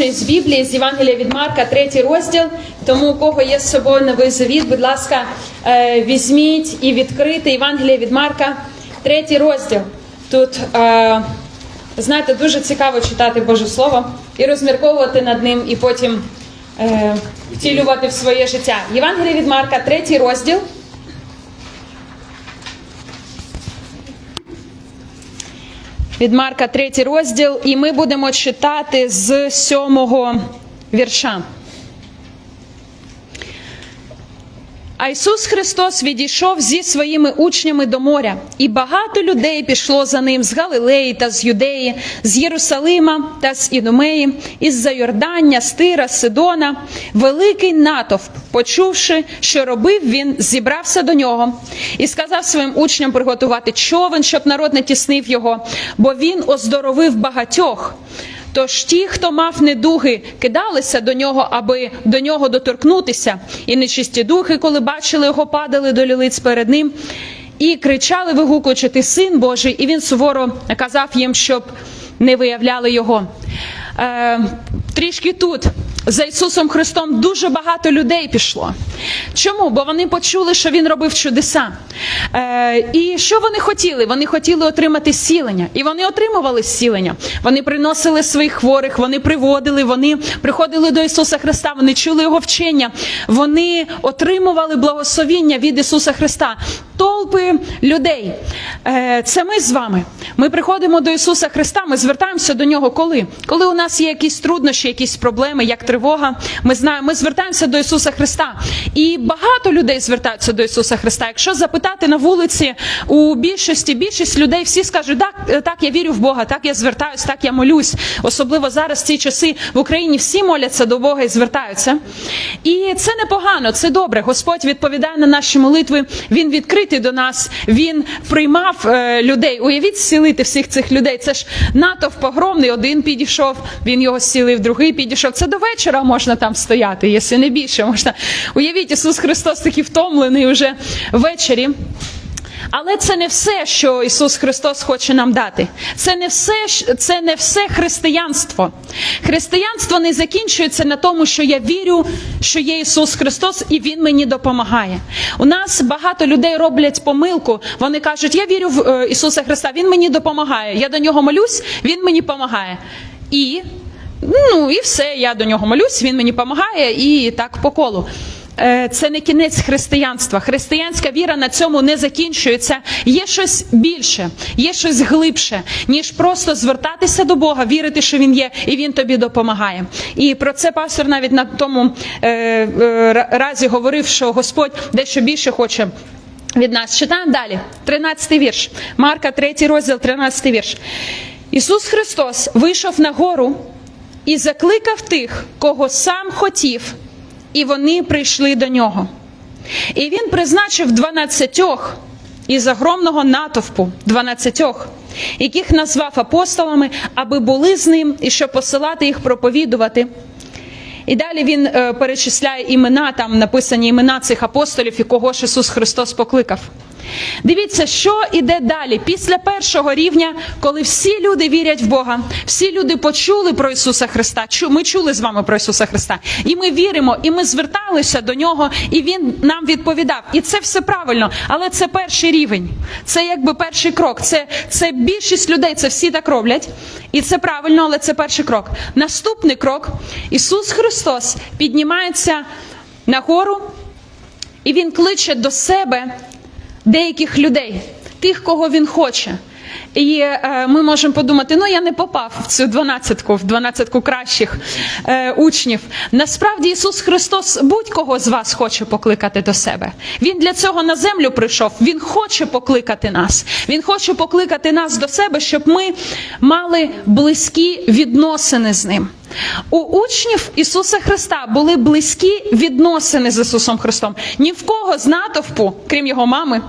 Отже, з Біблії, з Євангелія від Марка, третій розділ. Тому у кого є з собою новий завіт, будь ласка, е, візьміть і відкрийте Євангелія від Марка, третій розділ. Тут, е, знаєте, дуже цікаво читати Боже Слово і розмірковувати над ним, і потім е, втілювати в своє життя. Євангелія від Марка, третій розділ. Від Марка, третій розділ, і ми будемо читати з сьомого вірша. Ісус Христос відійшов зі своїми учнями до моря, і багато людей пішло за ним з Галилеї та з Юдеї, з Єрусалима та з Ідумеї, із-за Йордання, з Тира, з Сидона. Великий натовп, почувши, що робив він, зібрався до нього і сказав своїм учням приготувати човен, щоб народ не тіснив його, бо він оздоровив багатьох. Тож ті, хто мав недуги, кидалися до нього, аби до нього доторкнутися, і нечисті духи, коли бачили його, падали до лілиць перед ним і кричали, вигукуючи, ти син Божий, і він суворо наказав їм, щоб не виявляли його. Е, трішки тут. За Ісусом Христом дуже багато людей пішло. Чому? Бо вони почули, що Він робив чудеса. Е, і що вони хотіли? Вони хотіли отримати зцілення. І вони отримували зцілення. Вони приносили своїх хворих, вони приводили, вони приходили до Ісуса Христа, вони чули Його вчення, вони отримували благословіння від Ісуса Христа. Толпи людей. Е, це ми з вами. Ми приходимо до Ісуса Христа, ми звертаємося до Нього коли? Коли у нас є якісь труднощі, якісь проблеми, як тривога, ми знаємо, ми звертаємося до Ісуса Христа. І багато людей звертаються до Ісуса Христа. Якщо запитати на вулиці у більшості, більшість людей всі скажуть, так, е, так, я вірю в Бога, так я звертаюсь, так я молюсь. Особливо зараз в ці часи в Україні всі моляться до Бога і звертаються. І це непогано, це добре. Господь відповідає на наші молитви. Він відкритий до нас, він приймав е, людей. Уявіть, зцілити всіх цих людей. Це ж натовп погромний. Один підійшов, він його зцілив, другий підійшов. Це до вечора можна там стояти, якщо не більше можна. Уявіть, Ісус Христос такий втомлений уже ввечері. Але це не все, що Ісус Христос хоче нам дати. Це не все, це не все християнство. Християнство не закінчується на тому, що я вірю, що є Ісус Христос, і Він мені допомагає. У нас багато людей роблять помилку. Вони кажуть, я вірю в е, Ісуса Христа, Він мені допомагає. Я до нього молюсь, Він мені допомагає. І ну і все, я до нього молюсь, він мені допомагає, і так по колу. Е, Це не кінець християнства. Християнська віра на цьому не закінчується. Є щось більше, є щось глибше, ніж просто звертатися до Бога, вірити, що Він є, і Він тобі допомагає. І про це пастор навіть на тому е, е, разі говорив, що Господь дещо більше хоче. Від нас читаємо далі. 13 вірш. Марка, 3 розділ, 13 вірш. Ісус Христос вийшов на гору і закликав тих, кого сам хотів, і вони прийшли до нього. І він призначив дванадцятьох із огромного натовпу, дванадцятьох, яких назвав апостолами, аби були з ним і щоб посилати їх проповідувати. І далі він е, перечисляє імена, там написані імена цих апостолів, і кого ж Ісус Христос покликав. Дивіться, що іде далі. Після першого рівня, коли всі люди вірять в Бога, всі люди почули про Ісуса Христа. Ми чули з вами про Ісуса Христа, і ми віримо, і ми зверталися до нього, і Він нам відповідав. І це все правильно, але це перший рівень. Це якби перший крок. Це, це більшість людей, це всі так роблять. І це правильно, але це перший крок. Наступний крок: Ісус Христос піднімається на гору, і Він кличе до себе деяких людей, тих, кого він хоче. І е, ми можемо подумати, ну я не попав в цю дванадцятку, в дванадцятку кращих е, учнів. Насправді Ісус Христос будь-кого з вас хоче покликати до себе. Він для цього на землю прийшов. Він хоче покликати нас. Він хоче покликати нас до себе, щоб ми мали близькі відносини з ним. У учнів Ісуса Христа були близькі відносини з Ісусом Христом. Ні в кого з натовпу, крім його мами,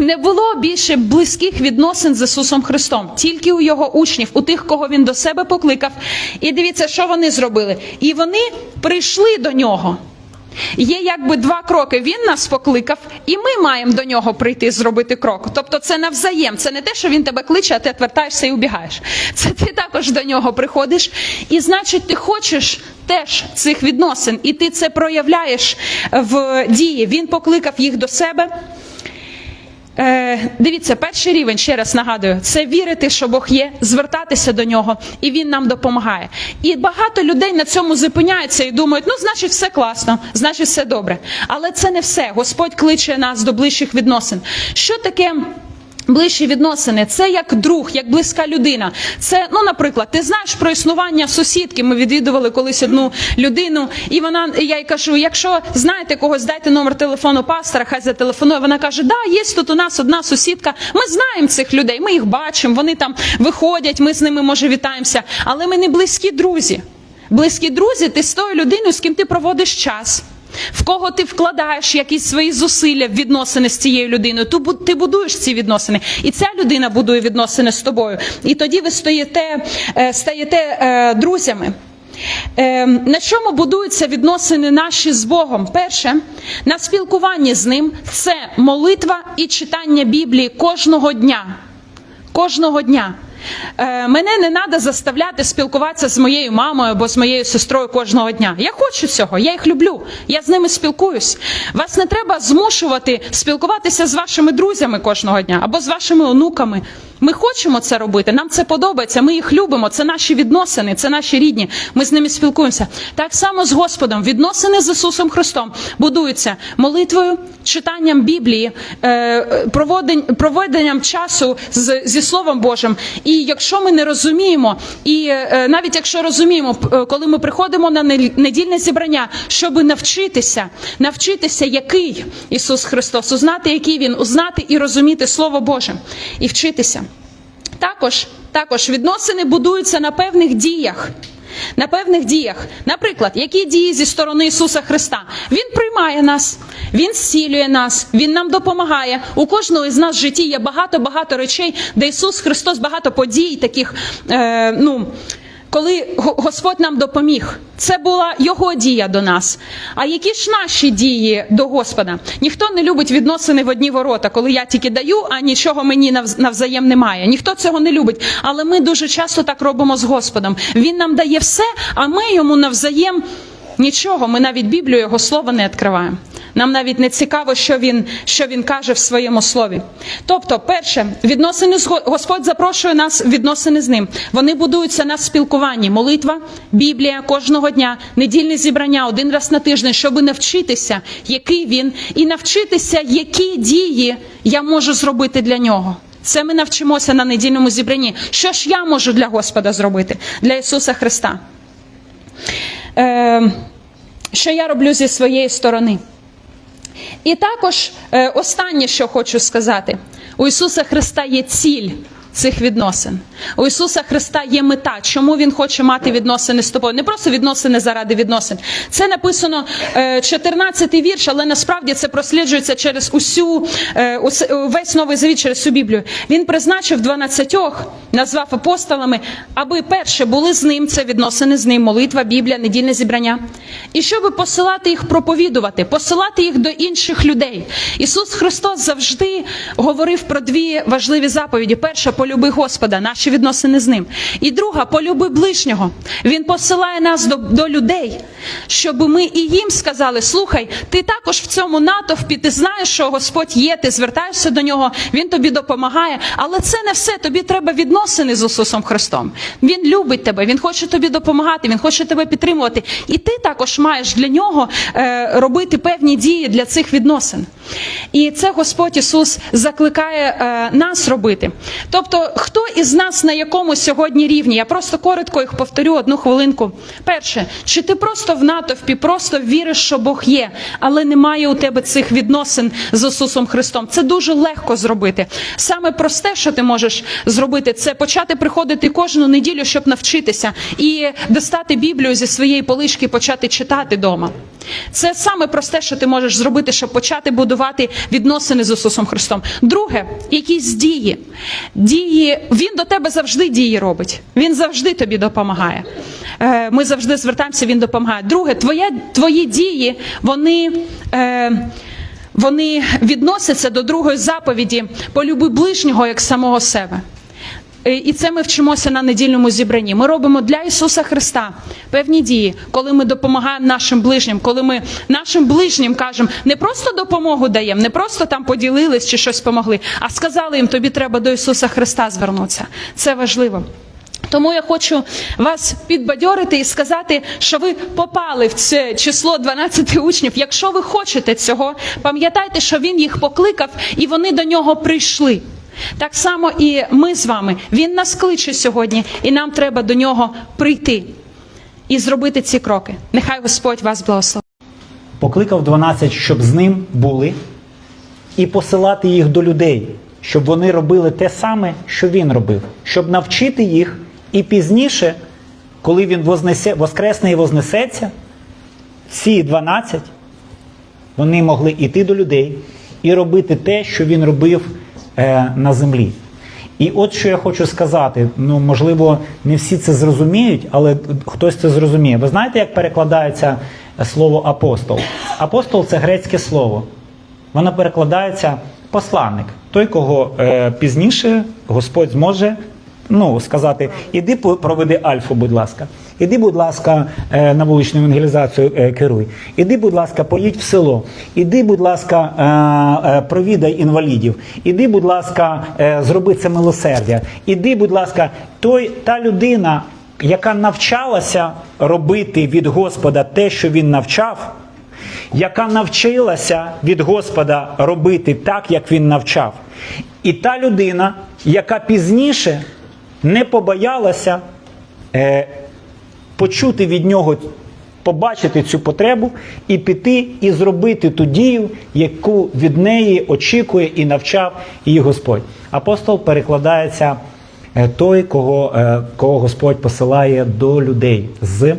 не було більше близьких відносин з Ісусом Христом, тільки у його учнів, у тих, кого він до себе покликав. І дивіться, що вони зробили. І вони прийшли до нього. Є якби два кроки. Він нас покликав, і ми маємо до нього прийти зробити крок. Тобто це навзаєм. Це не те, що він тебе кличе, а ти відвертаєшся і убігаєш. Це ти також до нього приходиш, і значить, ти хочеш теж цих відносин, і ти це проявляєш в дії. Він покликав їх до себе. Е, дивіться, перший рівень, ще раз нагадую, це вірити, що Бог є, звертатися до нього, і Він нам допомагає. І багато людей на цьому зупиняються і думають, ну, значить, все класно, значить, все добре. Але це не все. Господь кличе нас до ближчих відносин. Що таке? Ближчі відносини це як друг, як близька людина. Це, ну, наприклад, ти знаєш про існування сусідки. Ми відвідували колись одну людину, і вона я їй кажу: якщо знаєте когось, дайте номер телефону пастора, хай зателефонує. Вона каже: Да, є тут у нас одна сусідка. Ми знаємо цих людей, ми їх бачимо, вони там виходять, ми з ними може вітаємося, але ми не близькі друзі. Близькі друзі, ти з тою людиною, з ким ти проводиш час. В кого ти вкладаєш якісь свої зусилля в відносини з цією людиною, бу- ти будуєш ці відносини, і ця людина будує відносини з тобою. І тоді ви стоїте, е, стаєте е, друзями. Е, на чому будуються відносини наші з Богом? Перше, на спілкуванні з ним це молитва і читання Біблії кожного дня. Кожного дня. Е, мене не треба заставляти спілкуватися з моєю мамою або з моєю сестрою кожного дня. Я хочу цього, я їх люблю, я з ними спілкуюсь. Вас не треба змушувати спілкуватися з вашими друзями кожного дня або з вашими онуками. Ми хочемо це робити, нам це подобається, ми їх любимо, це наші відносини, це наші рідні. Ми з ними спілкуємося. Так само з Господом. Відносини з Ісусом Христом будуються молитвою, читанням Біблії, е, проведенням часу зі Словом Божим. І якщо ми не розуміємо, і е, навіть якщо розуміємо, е, коли ми приходимо на недільне зібрання, щоб навчитися, навчитися, який Ісус Христос, узнати, який Він, узнати і розуміти Слово Боже, і вчитися. Також, також відносини будуються на певних діях. На певних діях, наприклад, які дії зі сторони Ісуса Христа? Він приймає нас, Він зцілює нас, Він нам допомагає. У кожного із нас в житті є багато-багато речей, де Ісус Христос багато подій, таких, е, ну, коли Го- Господь нам допоміг. Це була Його дія до нас. А які ж наші дії до Господа? Ніхто не любить відносини в одні ворота, коли я тільки даю, а нічого мені навз- навзаєм немає. Ніхто цього не любить. Але ми дуже часто так робимо з Господом. Він нам дає все, а ми йому навзаєм нічого. Ми навіть Біблію його слова не відкриваємо. Нам навіть не цікаво, що він, що він каже в своєму слові. Тобто, перше, відносини з Господь запрошує нас відносини з ним. Вони будуються на спілкуванні. Молитва, Біблія кожного дня, недільне зібрання один раз на тиждень, щоб навчитися, який він, і навчитися, які дії я можу зробити для нього. Це ми навчимося на недільному зібранні. Що ж я можу для Господа зробити, для Ісуса Христа? Е, що я роблю зі своєї сторони? І також е, останнє, що хочу сказати: у Ісуса Христа є ціль цих відносин. У Ісуса Христа є мета, чому Він хоче мати відносини з тобою. Не просто відносини заради відносин. Це написано е, 14-й вірш, але насправді це просліджується через усю е, весь новий завіт, через всю Біблію. Він призначив 12, назвав апостолами, аби перше були з ним, це відносини з ним, молитва, Біблія, недільне зібрання. І щоб посилати їх проповідувати, посилати їх до інших людей. Ісус Христос завжди говорив про дві важливі заповіді: перша полюби Господа, наші відносини з ним. І друга полюби ближнього. Він посилає нас до, до людей, щоб ми і їм сказали: слухай, ти також в цьому натовпі, ти знаєш, що Господь є, ти звертаєшся до нього, Він тобі допомагає. Але це не все. Тобі треба відносини з Ісусом Христом. Він любить тебе, Він хоче тобі допомагати, Він хоче тебе підтримувати. І ти також маєш для нього е, робити певні дії для цих відносин. І це Господь Ісус закликає е, нас робити. Тобто, хто із нас на якому сьогодні рівні? Я просто коротко їх повторю одну хвилинку. Перше, чи ти просто в натовпі, просто віриш, що Бог є, але немає у тебе цих відносин з Ісусом Христом? Це дуже легко зробити. Саме просте, що ти можеш зробити, це почати приходити кожну неділю, щоб навчитися, і достати Біблію зі своєї полишки почати читати вдома. Це саме просте, що ти можеш зробити, щоб почати будувати відносини з Ісусом Христом. Друге, якісь дії. Дії, Він до тебе завжди дії робить. Він завжди тобі допомагає. е, ми завжди звертаємося, він допомагає. Друге, твоє, твої дії, вони. Е, вони відносяться до другої заповіді полюби ближнього як самого себе. Е, І це ми вчимося на недільному зібранні. Ми робимо для Ісуса Христа певні дії, коли ми допомагаємо нашим ближнім, коли ми нашим ближнім кажемо, не просто допомогу даємо, не просто там поділились чи щось помогли, а сказали їм, тобі треба до Ісуса Христа звернутися. Це важливо. Тому я хочу вас підбадьорити і сказати, що ви попали в це число 12 учнів. Якщо ви хочете цього, пам'ятайте, що він їх покликав і вони до нього прийшли. Так само і ми з вами. Він нас кличе сьогодні, і нам треба до нього прийти і зробити ці кроки. Нехай Господь вас благословить. Покликав 12, щоб з ним були, і посилати їх до людей, щоб вони робили те саме, що він робив, щоб навчити їх, і пізніше, коли він вознесе, воскресне і вознесеться, ці 12 вони могли йти до людей і робити те, що він робив на землі. І от що я хочу сказати: ну можливо, не всі це зрозуміють, але хтось це зрозуміє. Ви знаєте, як перекладається слово апостол? Апостол це грецьке слово. Воно перекладається посланник, той, кого е, пізніше Господь зможе ну, сказати: іди проведи альфу, будь ласка. Іди, будь ласка, е, на вуличну евангелізацію е, керуй. Іди, будь ласка, поїдь в село. Іди, будь ласка, е, провідай інвалідів. Іди, будь ласка, зроби це милосердя. Іди, будь ласка, той, та людина, яка навчалася робити від Господа те, що він навчав, яка навчилася від Господа робити так, як він навчав. І та людина, яка пізніше не побоялася е, почути від нього, побачити цю потребу і піти і зробити ту дію, яку від неї очікує і навчав її Господь. Апостол перекладається е, той, кого, е, кого Господь посилає до людей з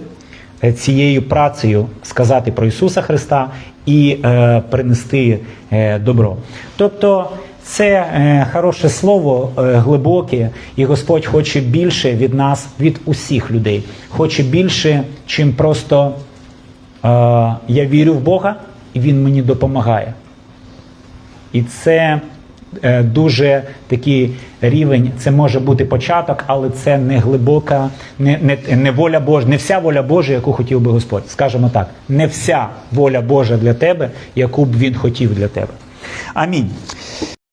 е, цією працею сказати про Ісуса Христа і е, принести е, добро. Тобто це е, хороше слово, е, глибоке, і Господь хоче більше від нас, від усіх людей. Хоче більше, чим просто е, я вірю в Бога, і Він мені допомагає. І це е, дуже такий рівень, це може бути початок, але це не глибока, не, не, не воля Божа, не вся воля Божа, яку хотів би Господь. Скажемо так, не вся воля Божа для тебе, яку б він хотів для тебе. Амінь.